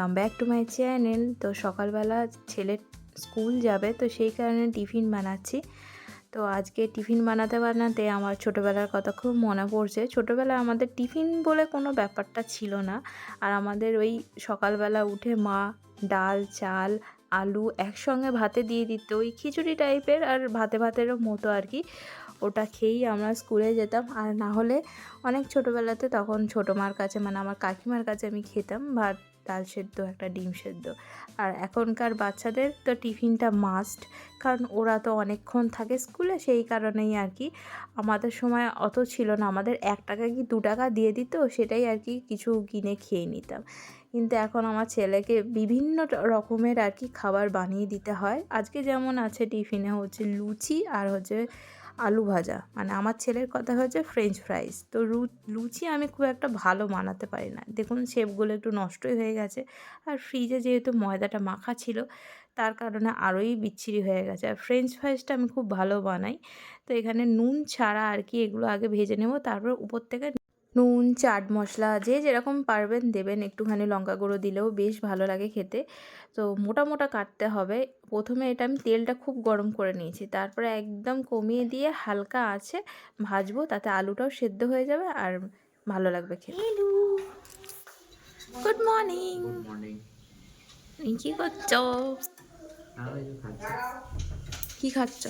Welcome back to my channel তো সকালবেলা ছেলে স্কুল যাবে, তো সেই কারণে টিফিন বানাচ্ছি। তো আজকে টিফিন বানাতে বানাতে আমার ছোটোবেলার কথা খুব মনে পড়ছে। ছোটোবেলায় আমাদের টিফিন বলে কোনো ব্যাপারটা ছিল না। আর আমাদের ওই সকালবেলা উঠে মা ডাল, চাল, আলু একসঙ্গে ভাতে দিয়ে দিত। ওই খিচুড়ি টাইপের আর ভাতে ভাতেরও মতো আর কি। ওটা খেয়েই আমরা স্কুলে যেতাম। আর না হলে অনেক ছোটোবেলাতে তখন ছোটো মার কাছে মানে আমার কাকিমার কাছে আমি খেতাম। ভাত ডাল সেদ্ধ, একটা ডিম সেদ্ধ। আর এখনকার বাচ্চাদের তো টিফিনটা মাস্ট কারণ ওরা তো অনেকক্ষণ থাকে স্কুলে, সেই কারণেই আর কি। আমাদের সময় অত ছিল না, আমাদের এক টাকা কি দু টাকা দিয়ে দিত, সেটাই আর কি কিছু কিনে খেয়ে নিতাম। কিন্তু এখন আমার ছেলেকে বিভিন্ন রকমের আর কি খাবার বানিয়ে দিতে হয়। আজকে যেমন আছে টিফিনে হচ্ছে লুচি আর হচ্ছে আলু ভাজা। মানে আমার ছেলের কথা হয়েছে ফ্রেঞ্চ ফ্রাইস তো লুচি আমি খুব একটা ভালো বানাতে পারি না। দেখুন শেপগুলো একটু নষ্টই হয়ে গেছে। আর ফ্রিজে যেহেতু ময়দাটা মাখা ছিল, তার কারণে আরোই বিচ্ছিরি হয়ে গেছে। আর ফ্রেঞ্চ ফ্রাইসটা আমি খুব ভালো বানাই। তো এখানে নুন ছাড়া আর কি এগুলো আগে ভেজে নেব, তারপর উপর থেকে নুন চাট মশলা যে যেরকম পারবেন দেবেন। একটুখানি লঙ্কা গুঁড়ো দিলেও বেশ ভালো লাগে খেতে। তো মোটা মোটা কাটতে হবে। প্রথমে এটা আমি তেলটা খুব গরম করে নিয়েছি। তারপরে একদম কমিয়ে দিয়ে হালকা আছে ভাজবো। তাতে আলুটাও সেদ্ধ হয়ে যাবে আর ভালো লাগবে খেতে। গুড মর্নিং মর্নিং কি করছ? আমি যে কি খাচ্ছ?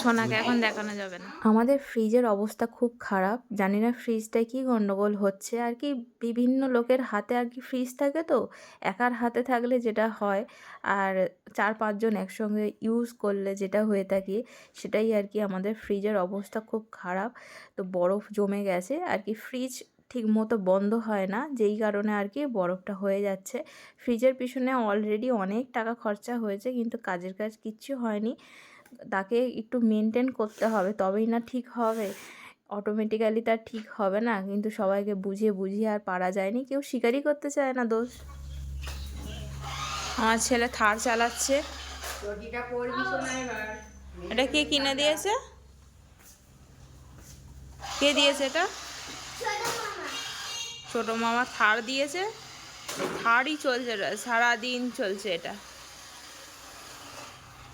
সোনাকে এখন দেখানো যাবে না। আমাদের ফ্রিজের অবস্থা খুব খারাপ। জানি না ফ্রিজটায় কি গন্ডগোল হচ্ছে। আর কি বিভিন্ন লোকের হাতে আর কি ফ্রিজ থাকে তো একার হাতে থাকলে যেটা হয় আর চার পাঁচজন একসঙ্গে ইউজ করলে যেটা হয়ে থাকে সেটাই আর কি আমাদের ফ্রিজের অবস্থা খুব খারাপ। তো বরফ জমে গেছে। আর কি ফ্রিজ ঠিক মতো বন্ধ হয় না যেই কারণে আর কি বরফটা হয়ে যাচ্ছে। ফ্রিজের পিছনে অলরেডি অনেক টাকা খরচা হয়েছে কিন্তু কাজের কাজ কিচ্ছু হয়নি। তাকে একটু মেনটেন করতে হবে তবেই না ঠিক হবে। অটোমেটিক্যালি তার ঠিক হবে না কিন্তু সবাইকে বুঝিয়ে বুঝিয়ে আর পারা যায়নি। কেউ স্বীকারই করতে চায় না দোষ। আমার ছেলে থার চালাচ্ছে। এটা কে কিনে দিয়েছে? কে দিয়েছে এটা? ছোট মামা থার দিয়েছে। থারই চলছে সারাদিন চলছে এটা।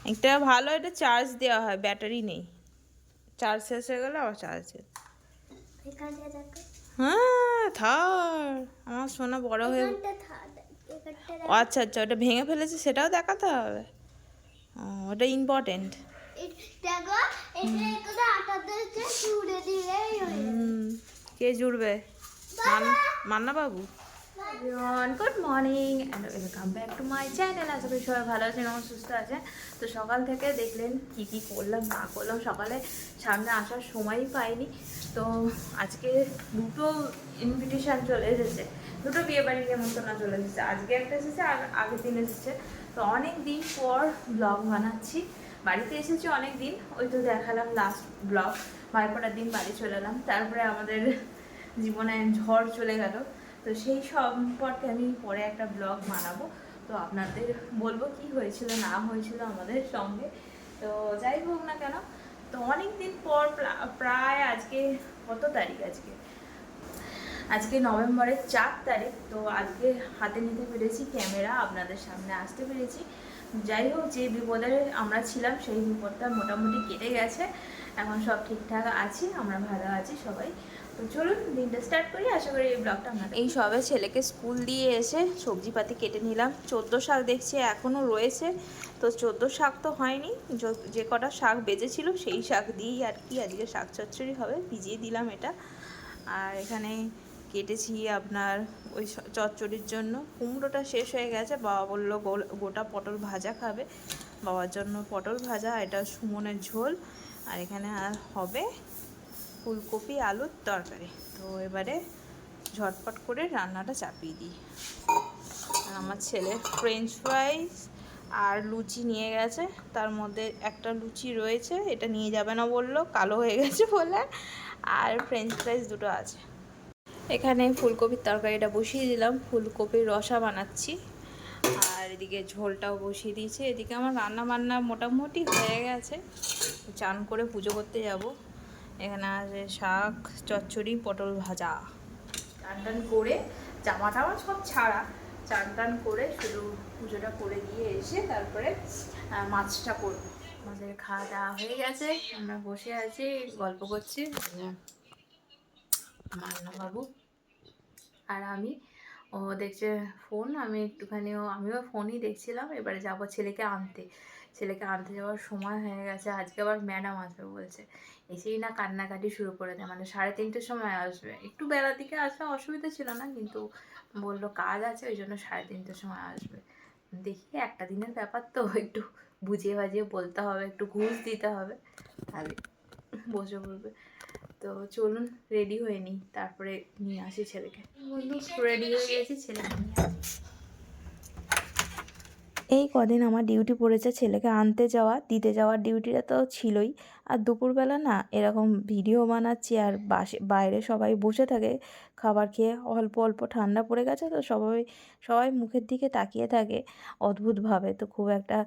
একটা ভালো এটা চার্জ দেওয়া হয় ব্যাটারি নেই। চার্জ শেষ হয়ে গেলে আবার চার্জ হ্যাঁ। থার। আমার সোনা বড় হয়ে ও আচ্ছা আচ্ছা ওটা ভেঙে ফেলেছে সেটাও দেখাতে হবে। ওটা ইম্পর্টেন্ট কে জুড়বে? মান- মান্না বাবু good morning and welcome back to my channel আশা করি সবাই ভালো আছেন এবং সুস্থ আছেন। তো সকাল থেকে দেখলেন কি কি করলাম, না করলাম, সকালে সামনে আসার সময়ই পাইনি। তো আজকে দুটো ইনভিটেশন চলে এসেছে। দুটো বিয়ে বাড়ির নেমন্তন্ন চলে এসেছে। আজকে একটা এসেছে আর আগের দিন এসেছে। তো অনেক দিন পর ব্লগ বানাচ্ছি। বাড়িতে এসেছি অনেক দিন। ওই তো দেখালাম লাস্ট ব্লগ ভাইফোঁটার দিন বাড়ি চলে এলাম। তারপরে আমাদের জীবনে ঝড় চলে গেল। তো সেই সম্পর্কে আমি পরে একটা ব্লগ বানাবো। তো আপনাদের বলব কি হয়েছিল, না হয়েছিল আমাদের সঙ্গে। তো যাই হোক না কেন, তো অনেক দিন পর, প্রায় আজকে, কত তারিখ আজকে? আজকে নভেম্বরের চার তারিখ, তো আজকে হাতে নিতে পেরেছি ক্যামেরা, আপনাদের সামনে আসতে পেরেছি। যাই হোক, যে বিপদে আমরা ছিলাম, সেই বিপদটা মোটামুটি কেটে গেছে। এখন সব ঠিকঠাক আছি, আমরা ভালো আছি সবাই। তো চলুন, দিনটা স্টার্ট করি। আশা করি এই ব্লগটা আমরা এই সবে ছেলেকে স্কুল দিয়ে এসে সবজিপাতি কেটে নিলাম। চোদ্দ শাক দেখছি এখনও রয়েছে, তো চোদ্দ শাক তো হয়নি। যে কটা শাক বেজেছিল সেই শাক দিয়েই আর কি আজকে শাক চচ্চড়ি হবে, ভিজিয়ে দিলাম এটা। আর এখানে কেটেছি আপনার ওই চচ্চড়ির জন্য। কুমড়োটা শেষ হয়ে গেছে, বাবা বলল গোটা পটল ভাজা খাবে। বাবার জন্য পটল ভাজা, এটা সুমনের ঝোল। আর এখানে আর হবে ফুলকপি, আলুর তরকারি। তো এবারে ঝটপট করে রান্নাটা চাপিয়ে দিই। আর আমার ছেলে ফ্রেঞ্চ ফ্রাইস আর লুচি নিয়ে গেছে। তার মধ্যে একটা লুচি রয়েছে, এটা নিয়ে যাবে না বলল, কালো হয়ে গেছে বলে। আর ফ্রেঞ্চ ফ্রাইস দুটো আছে। এখানে ফুলকপির তরকারিটা বসিয়ে দিলাম, ফুলকপির রসা বানাচ্ছি। আর এদিকে ঝোলটাও বসিয়ে দিয়েছে। এদিকে আমার রান্না বান্না মোটামুটি হয়ে গেছে। চান করে পুজো করতে যাব। এখানে আছে শাক, চচ্চড়ি, পটল ভাজা। চান টান করে, জামা টামা সব ছাড়া চান টান করে শুধু পুজোটা করে দিয়ে এসে তারপরে মাছটা করব। আমাদের খাওয়া দাওয়া হয়ে গেছে। আমরা বসে আছি, গল্প করছি। মান্না বাবু আর আমি। ও দেখছে ফোন, আমি একটুখানি ও আমিও ফোনই দেখছিলাম, এবারে যাব ছেলেকে আনতে। ছেলেকে আনতে যাওয়ার সময় হয়ে গেছে, আজকে আবার ম্যাডাম আসবে বলছে। এসেই না কান্নাকাটি শুরু করে দেয় মানে সাড়ে তিনটের সময় আসবে। একটু বেলার দিকে আসলে অসুবিধা ছিল না, কিন্তু বলল কাজ আছে, ওই জন্য সাড়ে তিনটের সময় আসবে। দেখি একটা দিনের ব্যাপার তো, একটু বুঝিয়ে বাজিয়ে বলতে হবে, একটু ঘুষ দিতে হবে। তাহলে বসে পড়বে। তো চলুন রেডি হয়ে নিই তারপরে নিয়ে আসি ছেলেকে বন্ধু রেডি হয়ে গেছি ছেলেকে নিয়ে আসি। এই কদিন আমার ডিউটি পড়েছে ছেলেকে আনতে যাওয়া, দিতে যাওয়ার ডিউটিটা তো ছিলই। আর দুপুরবেলা না এরকম ভিডিও বানাচ্ছি আর বাসে, বাইরে সবাই বসে থাকে, খাবার খেয়ে অল্প অল্প ঠান্ডা পড়ে গেছে তো সবাই সবাই মুখের দিকে তাকিয়ে থাকে অদ্ভুতভাবে। তো খুব একটা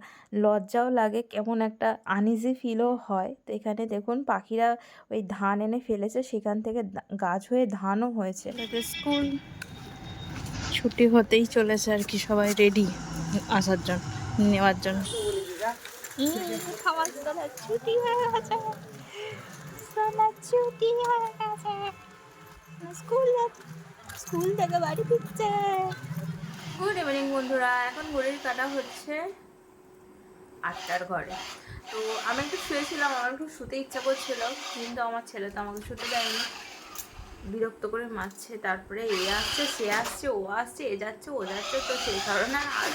লজ্জাও লাগে, কেমন একটা আনইজি ফিলও হয়। তো এখানে দেখুন পাখিরা ওই ধান এনে ফেলেছে, সেখান থেকে গাছ হয়ে ধানও হয়েছে। স্কুল ছুটি হতেই চলেছে আর কি সবাই রেডি আসার জন্য নেওয়ার জন্য। দাবার ছুটি হয়ে গেছে। ছুটি হয়ে গেছে। স্কুল স্কুল থেকে বাড়ি ফিরছে। গুড ইভিনিং বন্ধুরা এখন ঘড়ির কাটা হচ্ছে আটটার ঘরে। তো আমি একটু শুয়েছিলাম আমার একটু শুতে ইচ্ছা করছিল কিন্তু আমার ছেলে তো আমাকে শুতে দেয়নি। বিরক্ত করে মারছে, তারপরে এ আসছে, সে আসছে, ও আসছে, এ যাচ্ছে, ও যাচ্ছে, তো সেই কারণে আর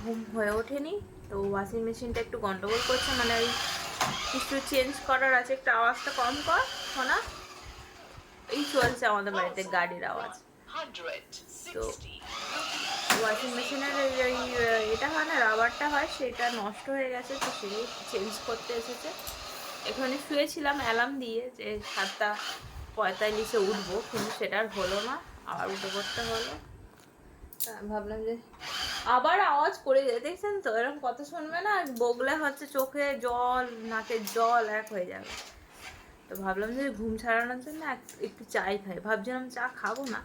ঘুম হয়ে ওঠেনি। তো ওয়াশিং মেশিনটা একটু গন্ডগোল করছে মানে ওই কিছু চেঞ্জ করার আছে, একটু আওয়াজটা কম কর, শোনা। এই চলছে আমাদের বাড়িতে গাড়ির আওয়াজ। তো ওয়াশিং মেশিনের ওই এটা হয় না রাবারটা হয়, সেটা নষ্ট হয়ে গেছে, তো সেই চেঞ্জ করতে এসেছে। এখানে শুয়েছিলাম অ্যালার্ম দিয়ে যে সাতটা পঁয়তাল্লিশে উঠবো কিন্তু সেটা আর হলো না আবার উঠে পড়তে হলো। আমি ভাবলাম যে আবার আওয়াজ করে যায় দেখছেন তো? এরকম কথা শুনবে না আর বগলে হচ্ছে চোখে জল নাকের জল এক হয়ে যাবে। তো ভাবলাম যে ঘুম ছাড়ানোর জন্য এক- একটু চাই খাই। ভাবছিলাম চা খাব না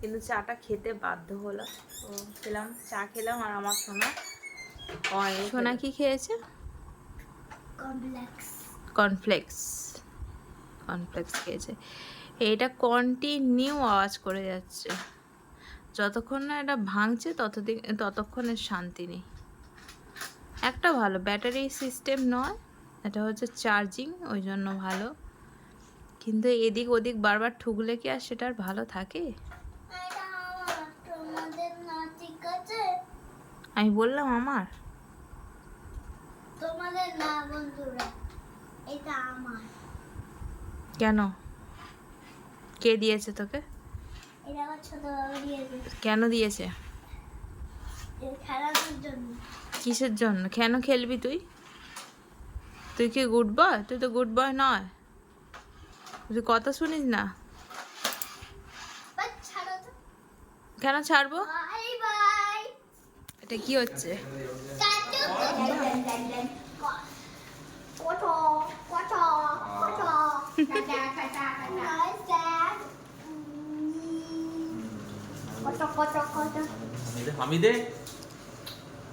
কিন্তু চাটা খেতে বাধ্য হলো তো খেলাম চা খেলাম আর আমার সোনা সোনা কি খেয়েছে? কমপ্লেক্স। কর্নফ্লেক্স। কর্নফ্লেক্স খেয়েছে এটা কন্টিনিউ আওয়াজ করে যাচ্ছে। যতক্ষণ না এটা ভাঙছে, ততদিন ততক্ষণের শান্তি নেই। একটা ভালো, ব্যাটারি সিস্টেম নয়, এটা হচ্ছে চার্জিং, ওই জন্য ভালো। কিন্তু এদিক ওদিক বারবার ঠুকলে কি আর সেটা আর ভালো থাকে? আমি বললাম আমার। তোমাদের না, বন্ধুরা, এটা আমার। কেন? কে দিয়েছে তোকে? এটা আমার ছোট বাবা দিয়েছে। কেন দিয়েছে? এর জন্য। কিসের জন্য? কেন খেলবি তুই? তুই কি গুড বয় তুই তো গুড বয় নয়। তুই কথা শুনিস না? বাট ছাড়ো তো। কেন ছাড়বো? এটা কি হচ্ছে চাচু কত কত কত টাটা টাটা টাটা কত কত কত হামিদে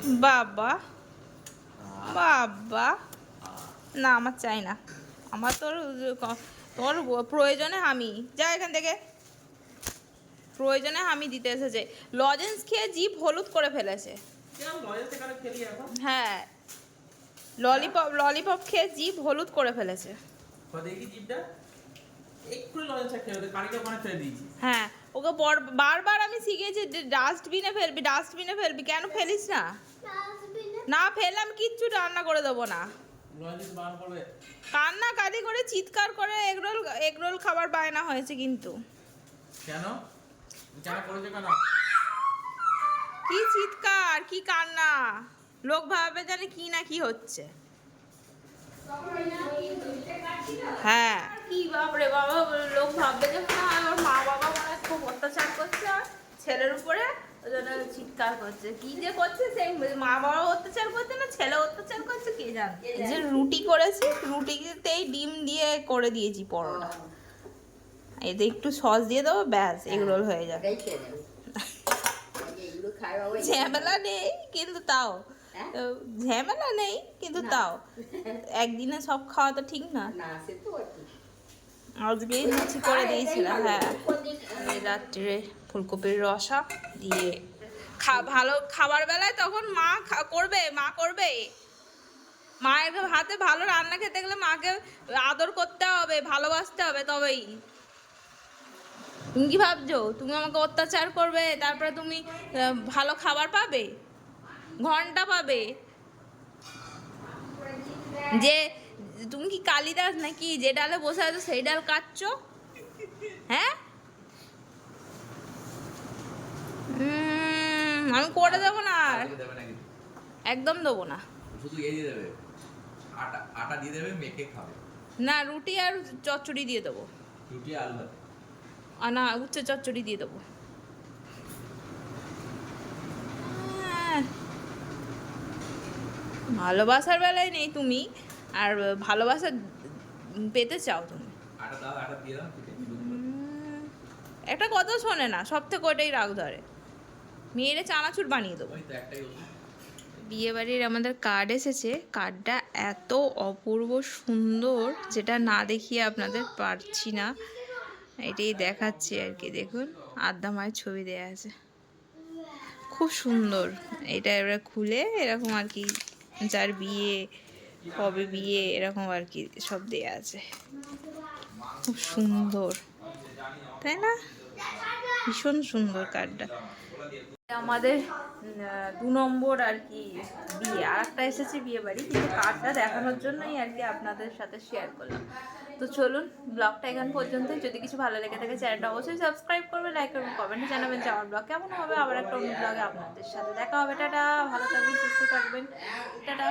বাবা। বাবা। না আমার চাই না। আমার তোর তোর প্রয়োজনে আমি যা এখান থেকে। প্রয়োজনে আমি দিতে এসেছে। লজেন্স খেয়ে জিভ হলুদ করে ফেলেছে। হ্যাঁ। ললিপপ ললিপপ খেয়ে জিভ হলুদ করে ফেলেছে। দেখি জিপটা একটু লজেন্স খেয়ে ওদের কারিকে ওখানে ফেলে দিয়েছি। হ্যাঁ ওকে বর- বারবার আমি শিখেছি ডাস্টবিনে ফেলবি ডাস্টবিনে ফেলবি কেন ফেলিস না? না ফেললাম কিচ্ছু রান্না করে দেবো না। কান্না কাটি করে চিৎকার করে এগরোল এগরোল খাবার বায়না হয়েছে কিন্তু। কেন? কেন কেন? কি চিৎকার কি কান্না। লোক ভাবে জানে কি না কি হচ্ছে। হ্যাঁ। কি বাপরে বাবা লোক ভাববে যে হয় ওর মা বাবা মনে হয় খুব অত্যাচার করছে ছেলের উপরে ওই জন্য চিৎকার করছে। কি যে করছে সে মা বাবা অত্যাচার করছে না ছেলে অত্যাচার করছে কে জানে? যে রুটি করেছি রুটিতেই ডিম দিয়ে করে দিয়েছি পরোটা। এতে একটু সস দিয়ে দেবো ব্যাস এগরোল হয়ে যাবে। ঝামেলা নেই কিন্তু তাও। হ্যাঁ? ঝামেলা নেই কিন্তু তাও। একদিনে সব খাওয়া তো ঠিক না। আজকেই লুচি করে দিয়েছিলাম হ্যাঁ। রাত্রে ফুলকপির রসা দিয়ে খা ভালো খাবার বেলায় তখন মা করবে মা করবে। মায়ের হাতে ভালো রান্না খেতে গেলে মাকে আদর করতে হবে ভালোবাসতে হবে তবেই। তুমি কি ভাবছ? তুমি আমাকে অত্যাচার করবে তারপরে তুমি ভালো খাবার পাবে? ঘণ্টা পাবে? যে তুমি কি কালিদাস নাকি? যে ডালে বসে আছো সেই ডাল কাটছো হ্যাঁ? আমি করে দেবো না আর। একদম দেবো না। শুধু দিয়ে দেবে? আটা আটা দিয়ে দেবে মেখে খাবে। না রুটি আর চচ্চড়ি দিয়ে দেবো। রুটি আলু আর না উচ্চ চচ্চড়ি দিয়ে দেবো। ভালোবাসার বেলায় নেই তুমি আর ভালোবাসা পেতে চাও তুমি। একটা কথা শোনে না সব থেকে ওটাই রাগ ধরে। মেয়েরে চানাচুর বানিয়ে দেবো। ওই তো একটাই ওষুধ। বিয়ে বাড়ির আমাদের কার্ড এসেছে। কার্ডটা এত অপূর্ব সুন্দর যেটা না দেখিয়ে আপনাদের পারছি না। এটাই দেখাচ্ছি আর কি দেখুন। আদ্যা মায়ের ছবি দেয়া আছে। খুব সুন্দর। এটা এবার খুলে এরকম আর কি যার বিয়ে, কবে বিয়ে, এরকম আর কি সব দেয়া আছে। খুব সুন্দর। তাই না? ভীষণ সুন্দর কার্ডটা। আমাদের দু নম্বর আর কি বিয়ে। আর একটা এসেছে বিয়ে বাড়ি কিন্তু কার্ডটা দেখানোর জন্যই আর কি আপনাদের সাথে শেয়ার করলাম। তো চলুন ব্লগটা এখান পর্যন্ত। যদি কিছু ভালো লেগে থাকে, চ্যানেলটা অবশ্যই সাবস্ক্রাইব করবে লাইক করবেন কমেন্টে জানাবেন যে আমার ব্লগ কেমন হবে। আবার একটা অন্য ব্লগে আপনাদের সাথে দেখা হবে। টাটা, ভালো থাকবেন, সুস্থ থাকবেন। টাটা।